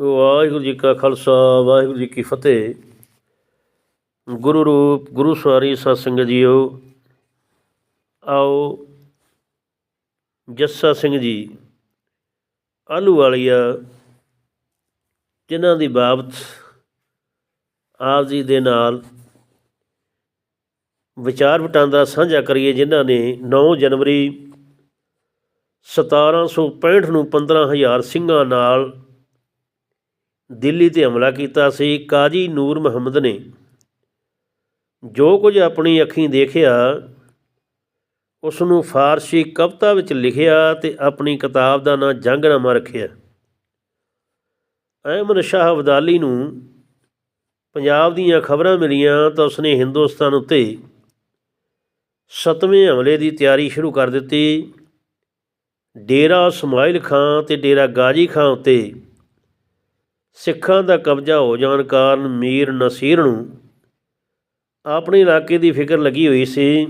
ਵਾਹਿਗੁਰੂ ਜੀ ਕਾ ਖਾਲਸਾ, ਵਾਹਿਗੁਰੂ ਜੀ ਕੀ ਫਤਿਹ। ਗੁਰੂ ਰੂਪ, ਗੁਰੂ ਸਵਾਰੀ ਸਤ ਸੰਗਤ ਜੀਓ। ਆਓ, ਜੱਸਾ ਸਿੰਘ ਜੀ, ਆਲੂ ਵਾਲੀਆ, ਜਿਨ੍ਹਾਂ ਦੀ ਬਾਬਤ ਆਪ ਜੀ ਦੇ ਨਾਲ ਵਿਚਾਰ ਵਟਾਂਦਰਾ ਸਾਂਝਾ ਕਰੀਏ, ਜਿਨ੍ਹਾਂ ਨੇ 9 ਜਨਵਰੀ 1765 ਨੂੰ 15000 ਸਿੰਘਾਂ ਨਾਲ ਦਿੱਲੀ ਤੇ ਹਮਲਾ ਕੀਤਾ ਸੀ। ਕਾਜੀ ਨੂਰ ਮੁਹੰਮਦ ਨੇ ਜੋ ਕੁਝ ਆਪਣੀ ਅੱਖੀਂ ਦੇਖਿਆ ਉਸ ਨੂੰ ਫਾਰਸੀ ਕਵਿਤਾ ਵਿੱਚ ਲਿਖਿਆ ਤੇ ਆਪਣੀ ਕਿਤਾਬ ਦਾ ਨਾਂ ਜੰਗਨਾਮਾ ਰੱਖਿਆ। ਅਹਿਮਦ ਸ਼ਾਹ ਅਬਦਾਲੀ ਨੂੰ ਪੰਜਾਬ ਦੀਆਂ ਖਬਰਾਂ ਮਿਲੀਆਂ ਤਾਂ ਉਸਨੇ ਹਿੰਦੁਸਤਾਨ ਉੱਤੇ ਸਤਵੇਂ ਹਮਲੇ ਦੀ ਤਿਆਰੀ ਸ਼ੁਰੂ ਕਰ ਦਿੱਤੀ। ਡੇਰਾ ਸਮਾਇਲ ਖਾਂ ਤੇ ਡੇਰਾ ਗਾਜੀ ਖਾਂ ਉੱਤੇ ਸਿੱਖਾਂ ਦਾ ਕਬਜ਼ਾ ਹੋ ਜਾਣ ਕਾਰਨ ਮੀਰ ਨਸੀਰ ਨੂੰ ਆਪਣੇ ਇਲਾਕੇ ਦੀ ਫਿਕਰ ਲੱਗੀ ਹੋਈ ਸੀ।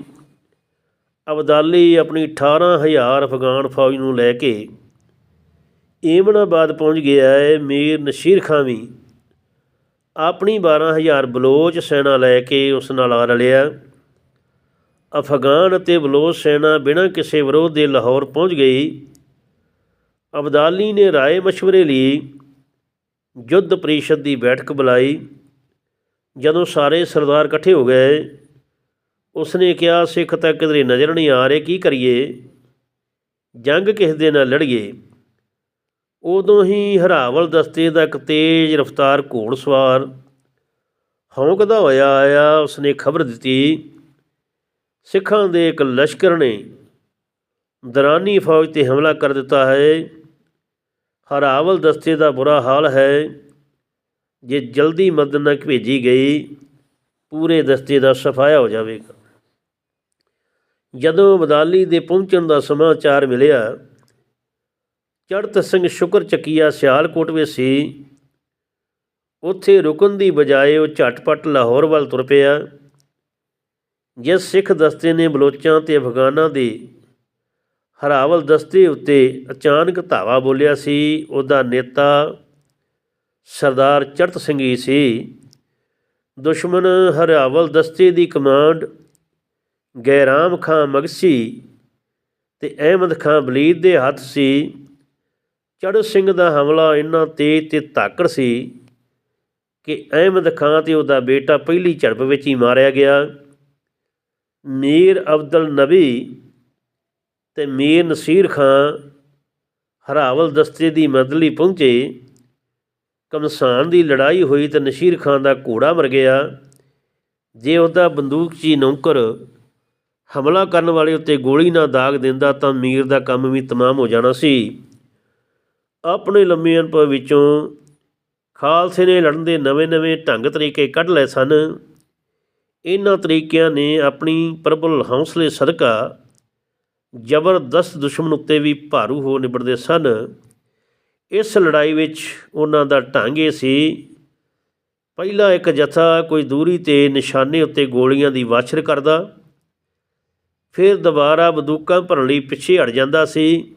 ਅਬਦਾਲੀ ਆਪਣੀ 18000 ਅਫਗਾਨ ਫੌਜ ਨੂੰ ਲੈ ਕੇ ਏਮਨਾਬਾਦ ਪਹੁੰਚ ਗਿਆ ਹੈ। ਮੀਰ ਨਸੀਰ ਖਾਂ ਵੀ ਆਪਣੀ 12000 ਬਲੋਚ ਸੈਨਾ ਲੈ ਕੇ ਉਸ ਨਾਲ ਆ ਰਲਿਆ। ਅਫਗਾਨ ਅਤੇ ਬਲੋਚ ਸੈਨਾ ਬਿਨਾਂ ਕਿਸੇ ਵਿਰੋਧ ਦੇ ਲਾਹੌਰ ਪਹੁੰਚ ਗਈ। ਅਬਦਾਲੀ ਨੇ ਰਾਏ مشਵਰੇ ਲਈ ਯੁੱਧ ਪ੍ਰੀਸ਼ਦ ਦੀ ਬੈਠਕ ਬੁਲਾਈ। ਜਦੋਂ ਸਾਰੇ ਸਰਦਾਰ ਇਕੱਠੇ ਹੋ ਗਏ, ਉਸਨੇ ਕਿਹਾ, ਸਿੱਖ ਤਾਂ ਕਿਧਰੇ ਨਜ਼ਰ ਨਹੀਂ ਆ ਰਹੇ, ਕੀ ਕਰੀਏ? ਜੰਗ ਕਿਸ ਦੇ ਨਾਲ ਲੜੀਏ? ਉਦੋਂ ਹੀ ਹਰਾਵਲ ਦਸਤੇ ਦਾ ਇੱਕ ਤੇਜ਼ ਰਫ਼ਤਾਰ ਘੋੜਸਵਾਰ ਹੌਂਕਦਾ ਹੋਇਆ ਆਇਆ। ਉਸਨੇ ਖਬਰ ਦਿੱਤੀ, ਸਿੱਖਾਂ ਦੇ ਇੱਕ ਲਸ਼ਕਰ ਨੇ ਦਰਾਨੀ ਫੌਜ ਤੇ ਹਮਲਾ ਕਰ ਦਿੱਤਾ ਹੈ। ਹਰਾਵਲ ਦਸਤੇ ਦਾ ਬੁਰਾ ਹਾਲ ਹੈ। ਜੇ ਜਲਦੀ ਮਦਦ ਨਾ ਭੇਜੀ ਗਈ, ਪੂਰੇ ਦਸਤੇ ਦਾ ਸਫਾਇਆ ਹੋ ਜਾਵੇਗਾ। ਜਦੋਂ ਬਦਾਲੀ ਦੇ ਪਹੁੰਚਣ ਦਾ ਸਮਾਚਾਰ ਮਿਲਿਆ ਚੜਤ ਸਿੰਘ ਸ਼ੁਕਰ ਚੱਕੀਆ ਸਿਆਲਕੋਟ ਵਿੱਚ ਸੀ। ਉੱਥੇ ਰੁਕਣ ਦੀ ਬਜਾਏ ਉਹ ਝਟਪਟ ਲਾਹੌਰ ਵੱਲ ਤੁਰ ਪਿਆ, ਜਿਸ ਸਿੱਖ ਦਸਤੇ ਨੇ ਬਲੋਚਾਂ ਤੇ ਅਫਗਾਨਾਂ ਦੇ ਹਰਾਵਲ ਦਸਤੇ ਉੱਤੇ ਅਚਾਨਕ ਧਾਵਾ ਬੋਲਿਆ ਸੀ। ਉਹਦਾ ਨੇਤਾ ਸਰਦਾਰ ਚੜਤ ਸਿੰਘ ਹੀ ਸੀ। ਦੁਸ਼ਮਣ ਹਰਾਵਲ ਦਸਤੇ ਦੀ ਕਮਾਂਡ ਗੈਰਾਮ ਖਾਂ ਮਗਸੀ ਤੇ ਅਹਿਮਦ ਖਾਂ ਬਲੀਦ ਦੇ ਹੱਥ ਸੀ। ਚੜ੍ਹ ਸਿੰਘ ਦਾ ਹਮਲਾ ਇੰਨਾ ਤੇਜ਼ ਤੇ ਤਾਕੜ ਸੀ ਕਿ ਅਹਿਮਦ ਖਾਂ ਤੇ ਉਹਦਾ ਬੇਟਾ ਪਹਿਲੀ ਝੜਪ ਵਿੱਚ ਹੀ ਮਾਰਿਆ ਗਿਆ। ਮੀਰ ਅਬਦੁਲ ਨਬੀ ਤੇ ਮੀਰ ਨਸੀਰ ਖਾਂ ਹਰਾਵਲ ਦਸਤੇ ਦੀ ਮਦਦ ਪਹੁੰਚੇ। ਕਮਸਾਨ ਦੀ ਲੜਾਈ ਹੋਈ ਤਾਂ ਨਸੀਰ ਖਾਂ ਦਾ ਘੋੜਾ ਮਰ ਗਿਆ। ਜੇ ਉਹਦਾ ਬੰਦੂਕਚੀ ਨੌਕਰ ਹਮਲਾ ਕਰਨ ਵਾਲੇ ਉੱਤੇ ਗੋਲੀ ਨਾ ਦਾਗ ਦਿੰਦਾ ਤਾਂ ਮੀਰ ਦਾ ਕੰਮ ਵੀ ਤਮਾਮ ਹੋ ਜਾਣਾ ਸੀ। ਆਪਣੇ ਲੰਮੇ ਅਨੁਭਵ ਵਿੱਚੋਂ ਖਾਲਸੇ ਨੇ ਲੜਨ ਦੇ ਨਵੇਂ-ਨਵੇਂ ਢੰਗ ਤਰੀਕੇ ਕੱਢ ਲਏ ਸਨ। ਇਹਨਾਂ ਤਰੀਕਿਆਂ ਨੇ ਆਪਣੀ ਪ੍ਰਬਲ ਹੌਸਲੇ ਸਦਕਾ ਜ਼ਬਰਦਸਤ ਦੁਸ਼ਮਣ ਉੱਤੇ ਵੀ ਭਾਰੂ ਹੋ ਨਿਬੜਦੇ ਸਨ। ਇਸ ਲੜਾਈ ਵਿੱਚ ਉਹਨਾਂ ਦਾ ਢੰਗ ਇਹ ਸੀ, ਪਹਿਲਾ ਇੱਕ ਜਥਾ ਕੋਈ ਦੂਰੀ ਤੇ ਨਿਸ਼ਾਨੇ ਉੱਤੇ ਗੋਲੀਆਂ ਦੀ ਵਾਛਰ ਕਰਦਾ, ਫਿਰ ਦੁਬਾਰਾ ਬੰਦੂਕਾਂ ਭਰਨ ਲਈ ਪਿੱਛੇ ਹਟ ਜਾਂਦਾ ਸੀ।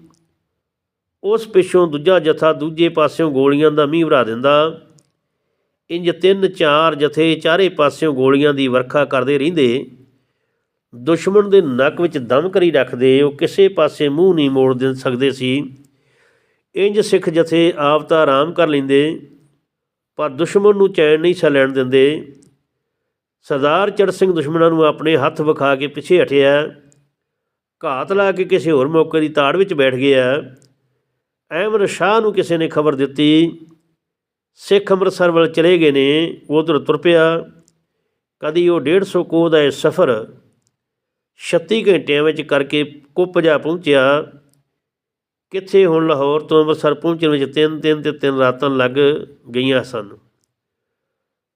ਉਸ ਪਿੱਛੋਂ ਦੂਜਾ ਜਥਾ ਦੂਜੇ ਪਾਸਿਓਂ ਗੋਲੀਆਂ ਦਾ ਮੀਂਹ ਵਰਾ ਦਿੰਦਾ। ਇੰਜ ਤਿੰਨ ਚਾਰ ਜਥੇ ਚਾਰੇ ਪਾਸਿਓਂ ਗੋਲੀਆਂ ਦੀ ਵਰਖਾ ਕਰਦੇ ਰਹਿੰਦੇ। ਦੁਸ਼ਮਣ ਦੇ ਨੱਕ ਵਿੱਚ ਦਮ ਕਰੀ ਰੱਖਦੇ, ਉਹ ਕਿਸੇ ਪਾਸੇ ਮੂੰਹ ਨਹੀਂ ਮੋੜ ਦੇ, ਸਕਦੇ ਸੀ। ਇੰਜ ਸਿੱਖ ਜਥੇ ਆਪ ਤਾਂ ਆਰਾਮ ਕਰ ਲੈਂਦੇ, ਪਰ ਦੁਸ਼ਮਣ ਨੂੰ ਚੈਨ ਨਹੀਂ ਸਾ ਲੈਣ ਦਿੰਦੇ। ਸਰਦਾਰ ਚੜ ਸਿੰਘ ਦੁਸ਼ਮਣਾਂ ਨੂੰ ਆਪਣੇ ਹੱਥ ਵਿਖਾ ਕੇ ਪਿੱਛੇ ਹਟਿਆ। ਘਾਤ ਲਾ ਕੇ ਕਿਸੇ ਹੋਰ ਮੌਕੇ ਦੀ ਤਾੜ ਵਿੱਚ ਬੈਠ ਗਿਆ। ਅਹਿਮਦ ਸ਼ਾਹ ਨੂੰ ਕਿਸੇ ਨੇ ਖਬਰ ਦਿੱਤੀ। ਸਿੱਖ ਅੰਮ੍ਰਿਤਸਰ ਵੱਲ ਚਲੇ ਗਏ ਨੇ ਉਧਰ ਤੁਰ ਪਿਆ। ਕਦੀ ਉਹ 150 ਕੋਹ ਦਾ ਇਹ ਸਫ਼ਰ 36 ਘੰਟਿਆਂ ਵਿੱਚ ਕਰਕੇ ਕੁੱਪ ਜਾ ਪਹੁੰਚਿਆ। ਕਿੱਥੇ ਹੁਣ ਲਾਹੌਰ ਤੋਂ ਅੰਮ੍ਰਿਤਸਰ ਪਹੁੰਚਣ ਵਿੱਚ ਤਿੰਨ ਤਿੰਨ ਤੇ ਤਿੰਨ ਰਾਤਾਂ ਲੱਗ ਗਈਆਂ ਸਨ।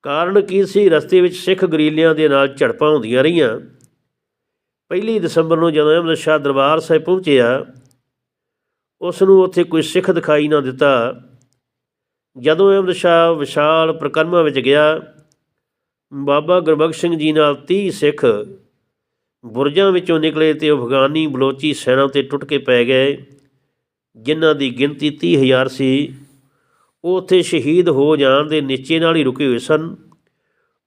ਕਾਰਨ ਕੀ ਸੀ? ਰਸਤੇ ਵਿੱਚ ਸਿੱਖ ਗਰੀਲਿਆਂ ਦੇ ਨਾਲ ਝੜਪਾਂ ਹੁੰਦੀਆਂ ਰਹੀਆਂ। ਪਹਿਲੀ ਦਸੰਬਰ ਨੂੰ ਜਦੋਂ ਅਹਿਮਦ ਸ਼ਾਹ ਦਰਬਾਰ ਸਾਹਿਬ ਪਹੁੰਚਿਆ ਉਸ ਨੂੰ ਉੱਥੇ ਕੋਈ ਸਿੱਖ ਦਿਖਾਈ ਨਾ ਦਿੱਤਾ। ਜਦੋਂ ਅਹਿਮਦ ਸ਼ਾਹ ਵਿਸ਼ਾਲ ਪ੍ਰਕਰਮਾ ਵਿੱਚ ਗਿਆ, ਬਾਬਾ ਗੁਰਬਖਸ਼ ਸਿੰਘ ਜੀ ਨਾਲ 30 ਸਿੱਖ ਬੁਰਜਾਂ ਵਿੱਚੋਂ ਨਿਕਲੇ ਤੇ ਅਫਗਾਨੀ ਬਲੋਚੀ ਸੈਨਾ ਤੇ ਟੁੱਟ ਕੇ ਪੈ ਗਏ, ਜਿਨ੍ਹਾਂ ਦੀ ਗਿਣਤੀ 30000 ਸੀ। ਉਹ ਉੱਥੇ ਸ਼ਹੀਦ ਹੋ ਜਾਣ ਦੇ ਨਿਸ਼ਚੇ ਨਾਲ ਹੀ ਰੁਕੇ ਹੋਏ ਸਨ।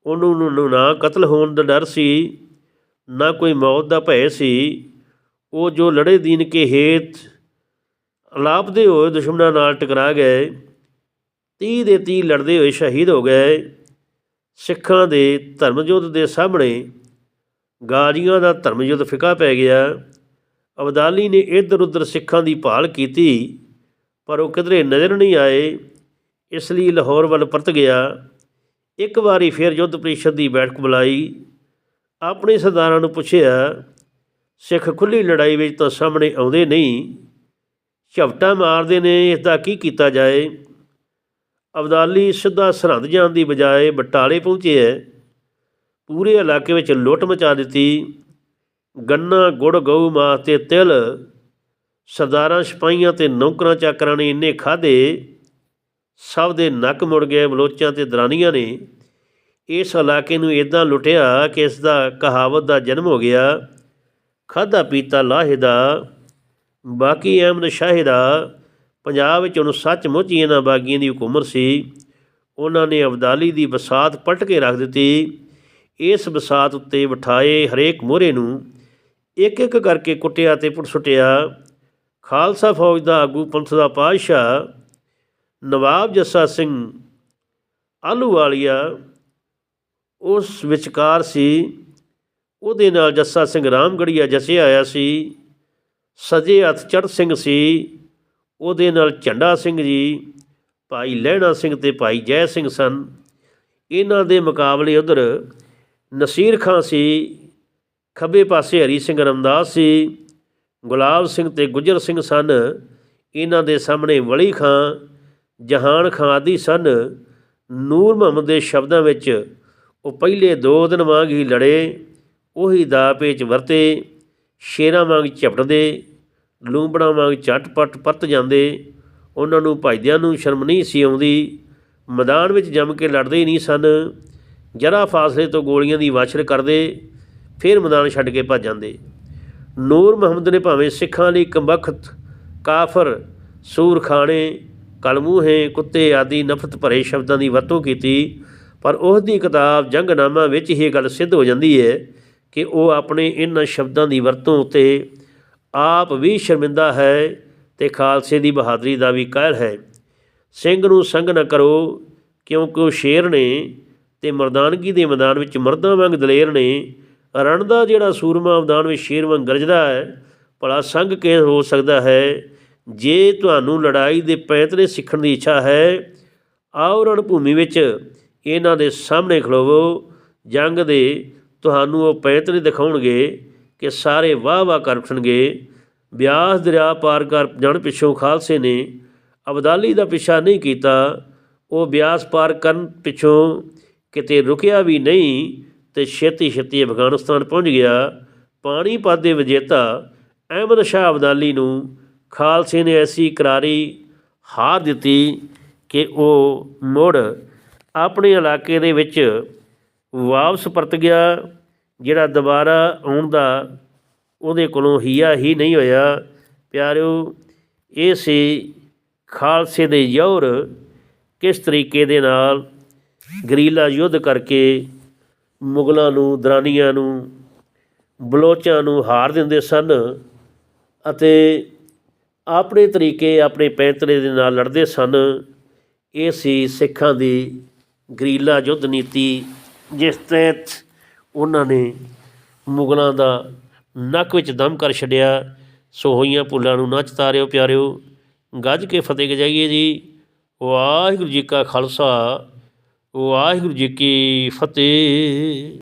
ਉਹਨੂੰ ਨੂੰ- ਨਾ ਕਤਲ ਹੋਣ ਦਾ ਡਰ ਸੀ, ਨਾ ਕੋਈ ਮੌਤ ਦਾ ਭੈ ਸੀ। ਉਹ ਜੋ ਲੜੇ ਦੀਨ ਕੇ ਹੇਤ ਅਲਾਪਦੇ ਹੋਏ ਦੁਸ਼ਮਣਾਂ ਨਾਲ ਟਕਰਾ ਗਏ 30 ਦੇ 30 ਲੜਦੇ ਹੋਏ ਸ਼ਹੀਦ ਹੋ ਗਏ। ਸਿੱਖਾਂ ਦੇ ਧਰਮ ਯੁੱਧ ਦੇ ਸਾਹਮਣੇ ਗਾਜੀਆਂ ਦਾ ਧਰਮ ਯੁੱਧ ਫਿਕਾ ਪੈ ਗਿਆ। ਅਬਦਾਲੀ ਨੇ ਇੱਧਰ ਉੱਧਰ ਸਿੱਖਾਂ ਦੀ ਭਾਲ ਕੀਤੀ, ਪਰ ਉਹ ਕਿਧਰੇ ਨਜ਼ਰ ਨਹੀਂ ਆਏ। ਇਸ ਲਈ ਲਾਹੌਰ ਵੱਲ ਪਰਤ ਗਿਆ। ਇੱਕ ਵਾਰੀ ਫਿਰ ਯੁੱਧ ਪ੍ਰੀਸ਼ਦ ਦੀ ਬੈਠਕ ਬੁਲਾਈ। ਆਪਣੇ ਸਰਦਾਰਾਂ ਨੂੰ ਪੁੱਛਿਆ, ਸਿੱਖ ਖੁੱਲੀ ਲੜਾਈ ਵਿੱਚ ਤਾਂ ਸਾਹਮਣੇ ਆਉਂਦੇ ਨਹੀਂ, ਝਪਟਾ ਮਾਰਦੇ ਨੇ ਇਸ ਦਾ ਕੀ ਕੀਤਾ ਜਾਏ? ਅਬਦਾਲੀ ਸਿੱਧਾ ਸਰਹੰਦ ਜਾਣ ਦੀ ਬਜਾਏ ਬਟਾਲੇ ਪਹੁੰਚੇ ਹੈ। ਪੂਰੇ ਇਲਾਕੇ ਵਿੱਚ ਲੁੱਟ ਮਚਾ ਦਿੱਤੀ। ਗੰਨਾ, ਗੁੜ, ਗਊ, ਮਾਸ ਤੇ ਤਿਲ, ਸਰਦਾਰਾਂ, ਸਿਪਾਹੀਆਂ ਤੇ ਨੌਕਰਾਂ, ਚਾਕਰਾਂ ਨੇ ਇੰਨੇ ਖਾਦੇ ਸਭ ਦੇ ਨੱਕ ਮੁੜ ਗਏ, ਬਲੋਚਾਂ ਤੇ ਦਰਾਨੀਆਂ ਨੇ। ਇਸ ਇਲਾਕੇ ਨੂੰ ਇਦਾਂ ਲੁੱਟਿਆ ਕਿ ਇਸ ਦਾ ਕਹਾਵਤ ਦਾ ਜਨਮ ਹੋ ਗਿਆ। ਖਾਦਾ ਪੀਤਾ ਲਾਹੇ ਦਾ, ਬਾਕੀ ਅਹਿਮਦ ਸ਼ਾਹ ਦਾ, ਪੰਜਾਬ ਵਿੱਚ ਉਹਨੂੰ ਸੱਚਮੁੱਚ ਹੀ ਇਹਨਾਂ ਬਾਗੀਆਂ ਦੀ ਹਕੂਮਤ ਸੀ। ਉਹਨਾਂ ਨੇ ਅਬਦਾਲੀ ਦੀ ਬਸਾਤ ਪਲਟ ਕੇ ਰੱਖ ਦਿੱਤੀ। ਇਸ ਬਸਾਤ ਉੱਤੇ ਬਿਠਾਏ ਹਰੇਕ ਮੋਹਰੇ ਨੂੰ ਇੱਕ ਇੱਕ ਕਰਕੇ ਕੁੱਟਿਆ ਤੇ ਪੁੱਟ ਸੁੱਟਿਆ ਖਾਲਸਾ ਫੌਜ ਦਾ ਆਗੂ ਪੰਥ ਦਾ ਪਾਤਸ਼ਾਹ, ਨਵਾਬ ਜੱਸਾ ਸਿੰਘ ਆਲੂਵਾਲੀਆ ਉਸ ਵਿਚਕਾਰ ਸੀ। ਉਹਦੇ ਨਾਲ ਜੱਸਾ ਸਿੰਘ ਰਾਮਗੜੀਆ ਜੱਸੇ ਆਇਆ ਸੀ। ਸਜੇ ਹੱਥ ਚੜ੍ਹ ਸਿੰਘ ਸੀ। ਉਹਦੇ ਨਾਲ ਝੰਡਾ ਸਿੰਘ ਜੀ, ਭਾਈ ਲਹਿਣਾ ਸਿੰਘ ਤੇ ਭਾਈ ਜੈ ਸਿੰਘ ਸਨ। ਇਹਨਾਂ ਦੇ ਮੁਕਾਬਲੇ ਉਧਰ ਨਸੀਰ ਖਾਂ ਸੀ, ਖੱਬੇ ਪਾਸੇ ਹਰੀ ਸਿੰਘ ਰਮਦਾਸ ਸੀ, ਗੁਲਾਬ ਸਿੰਘ ਤੇ ਗੁੱਜਰ ਸਿੰਘ ਸਨ, ਇਹਨਾਂ ਦੇ ਸਾਹਮਣੇ ਵਲੀ ਖਾਂ, ਜਹਾਨ ਖਾਂ ਆਦਿ ਸਨ। ਨੂਰ ਮੁਹੰਮਦ ਦੇ ਸ਼ਬਦਾਂ ਵਿੱਚ ਉਹ ਪਹਿਲੇ ਦੋ ਦਿਨ ਵਾਂਗ ਹੀ ਲੜੇ, ਉਹੀ ਦਾ ਪੇਚ ਵਰਤੇ, ਸ਼ੇਰਾਂ ਵਾਂਗ ਝਪਟਦੇ, ਲੂੰਬੜਾਂ ਵਾਂਗ ਝਟਪਟ ਪਰਤ ਜਾਂਦੇ। ਉਹਨਾਂ ਨੂੰ ਭਜਦਿਆਂ ਨੂੰ ਸ਼ਰਮ ਨਹੀਂ ਸੀ ਆਉਂਦੀ, ਮੈਦਾਨ ਵਿੱਚ ਜੰਮ ਕੇ ਲੜਦੇ ਹੀ ਨਹੀਂ ਸਨ। ਜਰਾ ਫਾਸਲੇ ਤੋਂ ਗੋਲੀਆਂ ਦੀ ਵਾਸ਼ਰ ਕਰਦੇ, ਫਿਰ ਮੈਦਾਨ ਛੱਡ ਕੇ ਭੱਜ ਜਾਂਦੇ। ਨੂਰ ਮੁਹੰਮਦ ਨੇ ਭਾਵੇਂ ਸਿੱਖਾਂ ਲਈ ਕੰਬਖਤ, ਕਾਫਰ, ਸੂਰਖਾਣੇ, ਕਲਮੂਹੇ, ਕੁੱਤੇ ਆਦਿ ਨਫ਼ਰਤ ਭਰੇ ਸ਼ਬਦਾਂ ਦੀ ਵਰਤੋਂ ਕੀਤੀ, ਪਰ ਉਸ ਦੀ ਕਿਤਾਬ ਜੰਗਨਾਮਾ ਵਿੱਚ ਹੀ ਇਹ ਗੱਲ ਸਿੱਧ ਹੋ ਜਾਂਦੀ ਹੈ ਕਿ ਉਹ ਆਪਣੇ ਇਹਨਾਂ ਸ਼ਬਦਾਂ ਦੀ ਵਰਤੋਂ ਉਤੇ ਆਪ ਵੀ ਸ਼ਰਮਿੰਦਾ ਹੈ ਤੇ ਖਾਲਸੇ ਦੀ ਬਹਾਦਰੀ ਦਾ ਵੀ ਕਹਿਰ ਹੈ। ਸਿੰਘ ਨੂੰ ਸੰਗ ਨਾ ਕਰੋ, ਕਿਉਂਕਿ ਉਹ ਸ਼ੇਰ ਨੇ ਤੇ ਮਰਦਾਨਗੀ ਦੇ ਮੈਦਾਨ ਵਿੱਚ ਮਰਦਾਂ ਵਾਂਗ ਦਲੇਰ ਨੇ ਰਣ ਦਾ ਜਿਹੜਾ ਸੂਰਮਾ ਮੈਦਾਨ ਵਿੱਚ ਸ਼ੇਰ ਵਾਂਗ ਗਰਜਦਾ ਹੈ, ਭਲਾ ਸੰਗ ਕੇ ਹੋ ਸਕਦਾ ਹੈ? ਜੇ ਤੁਹਾਨੂੰ ਲੜਾਈ ਦੇ ਪੈਂਤਰੇ ਸਿੱਖਣ ਦੀ ਇੱਛਾ ਹੈ, ਆਓ ਰਣ ਭੂਮੀ ਵਿੱਚ ਇਹਨਾਂ ਦੇ ਸਾਹਮਣੇ ਖਲੋਵੋ। ਜੰਗ ਦੇ ਤੁਹਾਨੂੰ ਉਹ ਪੈਂਤਰੇ ਦਿਖਾਉਣਗੇ ਕਿ ਸਾਰੇ ਵਾਹ ਵਾਹ ਕਰ ਉੱਠਣਗੇ। ਬਿਆਸ ਦਰਿਆ ਪਾਰ ਕਰ ਜਾਣ ਪਿੱਛੋਂ ਖਾਲਸੇ ਨੇ ਅਬਦਾਲੀ ਦਾ ਪਿੱਛਾ ਨਹੀਂ ਕੀਤਾ। ਉਹ ਬਿਆਸ ਪਾਰ ਕਰਨ ਪਿੱਛੋਂ ਕਿਤੇ ਰੁਕਿਆ ਵੀ ਨਹੀਂ ਤੇ ਛੇਤੀ ਛੇਤੀ ਅਫਗਾਨਿਸਤਾਨ ਪਹੁੰਚ ਗਿਆ। ਪਾਣੀਪਤ ਦੇ ਵਿਜੇਤਾ ਅਹਿਮਦ ਸ਼ਾਹ ਅਬਦਾਲੀ ਨੂੰ ਖਾਲਸੇ ਨੇ ਐਸੀ ਕਰਾਰੀ ਹਾਰ ਦਿੱਤੀ ਕਿ ਉਹ ਮੁੜ ਆਪਣੇ ਇਲਾਕੇ ਦੇ ਵਿੱਚ ਵਾਪਸ ਪਰਤ ਗਿਆ, ਜਿਹੜਾ ਦੁਬਾਰਾ ਆਉਣ ਦਾ ਉਹਦੇ ਕੋਲੋਂ ਹੀਆ ਹੀ ਨਹੀਂ ਹੋਇਆ। ਪਿਆਰਿਓ, ਇਹ ਸੀ ਖਾਲਸੇ ਦੇ ਯੌਰ ਕਿਸ ਤਰੀਕੇ ਦੇ ਨਾਲ ਗਰੀਲਾ ਯੁੱਧ ਕਰਕੇ ਮੁਗਲਾਂ ਨੂੰ, ਦਰਾਨੀਆਂ ਨੂੰ, ਬਲੋਚਾਂ ਨੂੰ ਹਾਰ ਦਿੰਦੇ ਸਨ ਅਤੇ ਆਪਣੇ ਤਰੀਕੇ, ਆਪਣੇ ਪੈਂਤਰੇ ਦੇ ਨਾਲ ਲੜਦੇ ਸਨ। ਇਹ ਸੀ ਸਿੱਖਾਂ ਦੀ ਗਰੀਲਾ ਯੁੱਧ ਨੀਤੀ, ਜਿਸ ਤਹਿਤ ਉਹਨਾਂ ਨੇ ਮੁਗਲਾਂ ਦਾ ਨੱਕ ਵਿੱਚ ਦਮ ਕਰ ਛੱਡਿਆ। ਸੋ ਹੋਈਆਂ ਭੁੱਲਾਂ ਨੂੰ ਨਾ ਚਤਾਰਿਓ ਪਿਆਰਿਓ। ਗੱਜ ਕੇ ਫਤਿਹ ਗਜਾਈਏ ਜੀ। ਵਾਹਿਗੁਰੂ ਜੀ ਕਾ ਖਾਲਸਾ। ਵਾਹਿਗੁਰੂ ਜੀ ਕੀ ਫਤਿਹ।